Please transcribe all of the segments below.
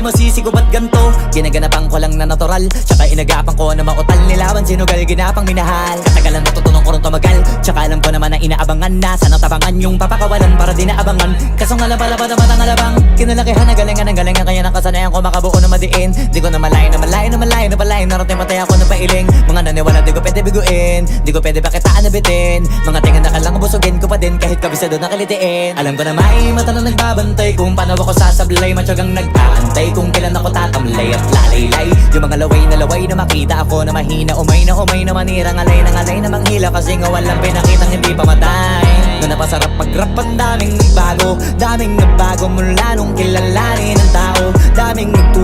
masisigo ba't ganto. Ginaganapan ko lang na natural. Tsaka inagapan ko na mautal. Nilaban sinugal ginapang minahal. Katagalan natutunan ko rin tumagal. Tsaka alam ko naman na inaabangan na Sana tabangan yung papakawalan para di naabangan Kaso nga lang pala pa naman ang alabang Kinalakihan na galingan ang galingan Kaya nakasanayan ko makabuo na madiin. Di ko na malayo na malayo na malayo na palayo Narating patay ako na pailing. Mga naniwala di ko pwede biguin. Di ko pwede pakitaan na bitin Mga tinga na kalang busugin ko pa din Kahit kabisado na kalitiin. Alam ko na may mata na nagbabantay Kung paano ako sasablay. Matyagang nag-aantay Kung kailan ako tatamlay at lalaylay. Yung mga laway na laway na makita ako na mahina. Umay na umay na manira Ngalay na ngalay na manghila. Kasi nga walang pinakitang hindi pamatay Na napasarap mag-rap ang daming nagbago Daming nagbago mula nung kilalanin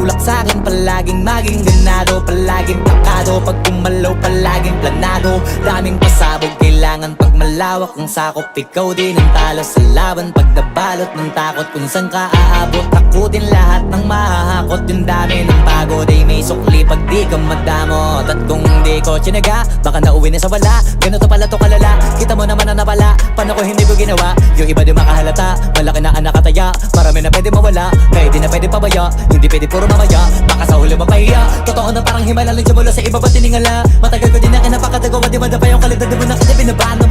Nagtulak sa akin Palaging maging ganado. Palaging plakado Pag kumalaw palaging planado. Daming pasabog Kailangan pag malawak ang sakop Ikaw din ang talo sa laban. Pag nabalot ng takot Kung saan ka aabot Ako lahat ng mahahakot. Yung dami ng pagod Ay may sukli pag di ka madamot. At kung di ko tsinaga Baka nauwi na sa wala. Ganito pala to kalala Kita mo naman na napala Paano ko hindi ko ginawa? Yung iba di makahalata Malaki na anak kataya Marami na pwede mawala Kaya di na pwede pabaya. Hindi pwede puro mamaya Baka sa huli mapahiya. Totoo na parang himala lang siya mula sa iba ba tiningala? Matagal ko din na kinapakatagawa Di man pa yung kalidad mo Na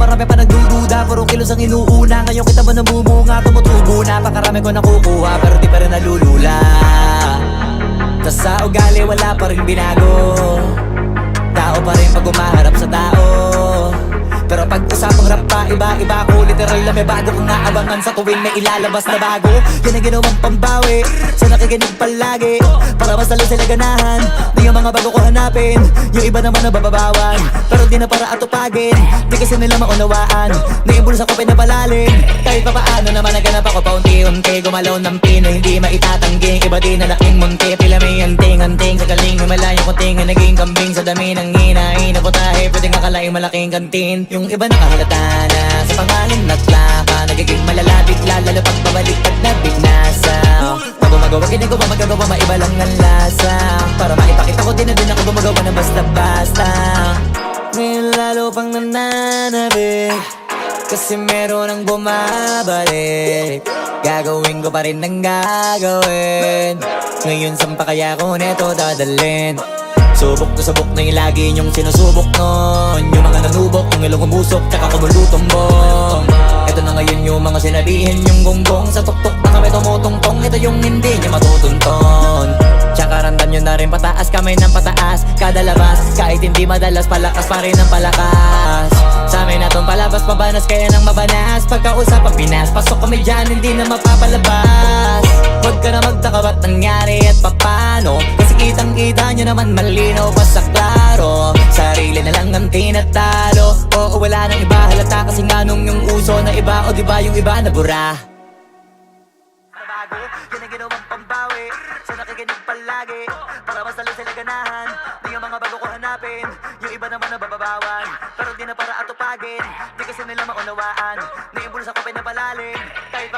marami pa nagdududa Puro kilos ang inuuna. Ngayon kita mo namumunga Tumutubo na. Pakarami ko nakukuha Pero di pa rin nalulula. Tas sa ugali wala pa rin binago. Tao pa rin pag umaharap sa tao Pero pag usapang rap pa, iba-iba ko Literal na may bago kong naabangan Sa tuwing may ilalabas na bago. Yan ang ginawang pambawi Sa nakikinig palagi. Para mas lalo sila ganahan Di yung mga bago ko hanapin. Yung iba naman nabababawan Pero di na para atupagin. Di kasi nila maunawaan Naimbulsa ko pinapalalim. Kahit pa paano naman naganap ako paunti-unti Gumalaw ng pino, hindi maitatanggi Iba din na laking munti. Pila may anting-anting Sa galing may malayong kunting Naging kambing sa dami ng hinahin Ako tayo pwedeng akalaing malaking kantin. Yung iba nakahalata na Sa pangalan at plaka Nagiging malalapit lalo pag babalik at nabignasa Pag gumagawa ginagawa magagawa maiba lang ang lasa. Para maipakita ko din na din ako gumagawa na basta-basta. Ngayon lalo pang nananabik kasi meron ang bumabalik. Gagawin ko pa rin ang gagawin. Ngayon saan pa kaya ko neto dadalhin Subok na subok na yung lagi niyong sinusubok nun. Yung mga nanubok, yung ilong umusok, tsaka kumulutong bong. Ito na ngayon yung mga sinabihin yung gonggong. Sa tuktok na kami tumutungtong, ito yung hindi niya matutunton Tsaka randan nyo na rin pataas, kamay ng pataas. Kada labas, kahit hindi madalas, palakas pa rin ang palakas. Sa amin na palabas, pabanas kaya nang mabanas. Pagkausap ang Pinas, pasok kami dyan, hindi na mapapalabas. Huwag ka na magtaka ba't nangyari naman malinaw pa sa klaro. Sarili na lang ang tinatalo. Oo wala nang iba. Halata kasi nga nung yung uso na iba. O di ba yung iba na bura? Bago Yan ang ginawang pambawi. Sa nakikinig palagi. Para mas lalo sila ganahan. Di yung mga bago ko hanapin. Yung iba naman nabababawan. Pero di na para atupagin. Di kasi nila maunawaan. Naimbulsa ko pinapalalim. Kahit